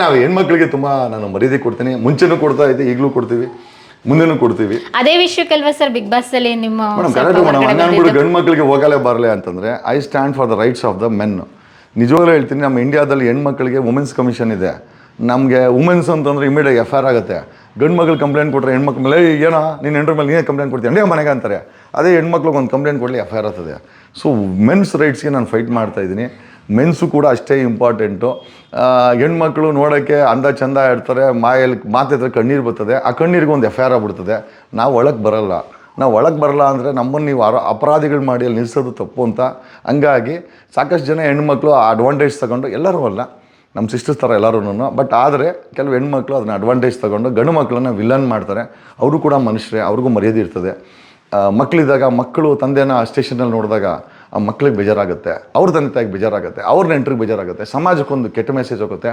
ನಾವು ಹೆಣ್ಮಕ್ಳಿಗೆ ತುಂಬಾ ನಾನು ಮರ್ಯಾದೆ ಕೊಡ್ತೀನಿ. ಮುಂಚೆನೂ ಕೊಡ್ತಾ ಇದ್ದೆ ಈಗಲೂ ಕೊಡ್ತೀವಿ. ಮುಂದೆನೂ ಕೊಡ್ತೀವಿ. ಅದೇ ವಿಷಯಕ್ಕಲ್ವಾ ಸರ್ ಬಿಗ್ ಬಾಸ್ ಅಲ್ಲಿ ನಿಮ್ಮ ಮೇಡಮ್ ಸ್ವಲ್ಪ ಕರೆಕ್ಟ್ ಮೇಡಮ್ ಹೊರಗಡೆ ಗಂಡು ಮಕ್ಕಳಿಗೆ ಹೋಗಲೇ ಬರಲೆ ಅಂತಂದ್ರೆ I stand for the rights of the men ನಿಜವಾಗ್ಲೂ ಹೇಳ್ತೀನಿ ನಮ್ಮ ಇಂಡಿಯಾದಲ್ಲಿ ಹೆಣ್ಮಕ್ಳಿಗೆ ವುಮೆನ್ಸ್ ಕಮಿಷನ್ ಇದೆ. ನಮಗೆ ವುಮೆನ್ಸ್ ಅಂತಂದ್ರೆ ಇಮಿಡಿಯೇಟ್ ಎಫ್ ಆರ್ ಆಗುತ್ತೆ. ಗಂಡು ಮಕ್ಳು ಕಂಪ್ಲೇಂಟ್ ಕೊಟ್ಟರೆ ಹೆಣ್ಮಕ್ಳ ಮೇಲೆ ಏನೋ? ನೀನು ಹೆಂಡ್ರ ಮೇಲೆ ನೀನೇ ಕಂಪ್ಲೇಂಟ್ ಕೊಡ್ತೀನಿ ಅದೇ ಮನೆಗೆ ಅಂತಾರೆ. ಅದೇ ಹೆಣ್ಮಕ್ಳಿಗೆ ಒಂದು ಕಂಪ್ಲೇಂಟ್ ಕೊಡಲಿ ಎಫ್ ಐ ಆರ್ ಆಗ್ತದೆ. ಸೊ ಮೆನ್ಸ್ ರೈಟ್ಸ್ಗೆ ನಾನು ಫೈಟ್ ಮಾಡ್ತಾ ಇದ್ದೀನಿ. ಮೆನ್ಸು ಕೂಡ ಅಷ್ಟೇ ಇಂಪಾರ್ಟೆಂಟು. ಹೆಣ್ಮಕ್ಳು ನೋಡೋಕ್ಕೆ ಅಂದ ಚಂದ ಇರ್ತಾರೆ ಮಾಯಲ್ಲಿ ಮಾತಿದ್ರೆ ಕಣ್ಣೀರು ಬರ್ತದೆ, ಆ ಕಣ್ಣೀರಿಗೆ ಒಂದು ಎಫ್ ಐ ಆರ್ ಆಗ್ಬಿಡ್ತದೆ. ನಾವು ಒಳಗೆ ಬರಲ್ಲ. ನಾವು ಒಳಗೆ ಬರಲ್ಲ ಅಂದರೆ ನಮ್ಮನ್ನು ನೀವು ಅರ ಅಪರಾಧಿಗಳು ಮಾಡಿ ಅಲ್ಲಿ ನಿಲ್ಲಿಸೋದು ತಪ್ಪು ಅಂತ. ಹಂಗಾಗಿ ಸಾಕಷ್ಟು ಜನ ಹೆಣ್ಮಕ್ಳು ಆ ಅಡ್ವಾಂಟೇಜ್ ತಗೊಂಡು ಎಲ್ಲರೂ ಅಲ್ಲ ನಮ್ಮ ಸಿಸ್ಟರ್ಸ್ ಥರ ಎಲ್ಲರೂ ಬಟ್ ಆದರೆ ಕೆಲವು ಹೆಣ್ಮಕ್ಳು ಅದನ್ನ ಅಡ್ವಾಂಟೇಜ್ ತಗೊಂಡು ಗಂಡು ಮಕ್ಕಳನ್ನ ವಿಲನ್ ಮಾಡ್ತಾರೆ. ಅವರು ಕೂಡ ಮನುಷ್ಯರೇ, ಅವ್ರಿಗೂ ಮರ್ಯಾದೆ ಇರ್ತದೆ. ಮಕ್ಕಳಿದ್ದಾಗ ಮಕ್ಕಳು ತಂದೆನ ಸ್ಟೇಷನಲ್ಲಿ ನೋಡಿದಾಗ ಆ ಮಕ್ಳಿಗೆ ಬೇಜಾರಾಗುತ್ತೆ ಅವ್ರ ತಂದೆ ತಾಯಿಗೆ ಬೇಜಾರಾಗುತ್ತೆ ಅವ್ರ ನೆಂಟ್ರಿಗೆ ಬೇಜಾರಾಗುತ್ತೆ ಸಮಾಜಕ್ಕೊಂದು ಕೆಟ್ಟ ಮೆಸೇಜ್ ಹೋಗುತ್ತೆ.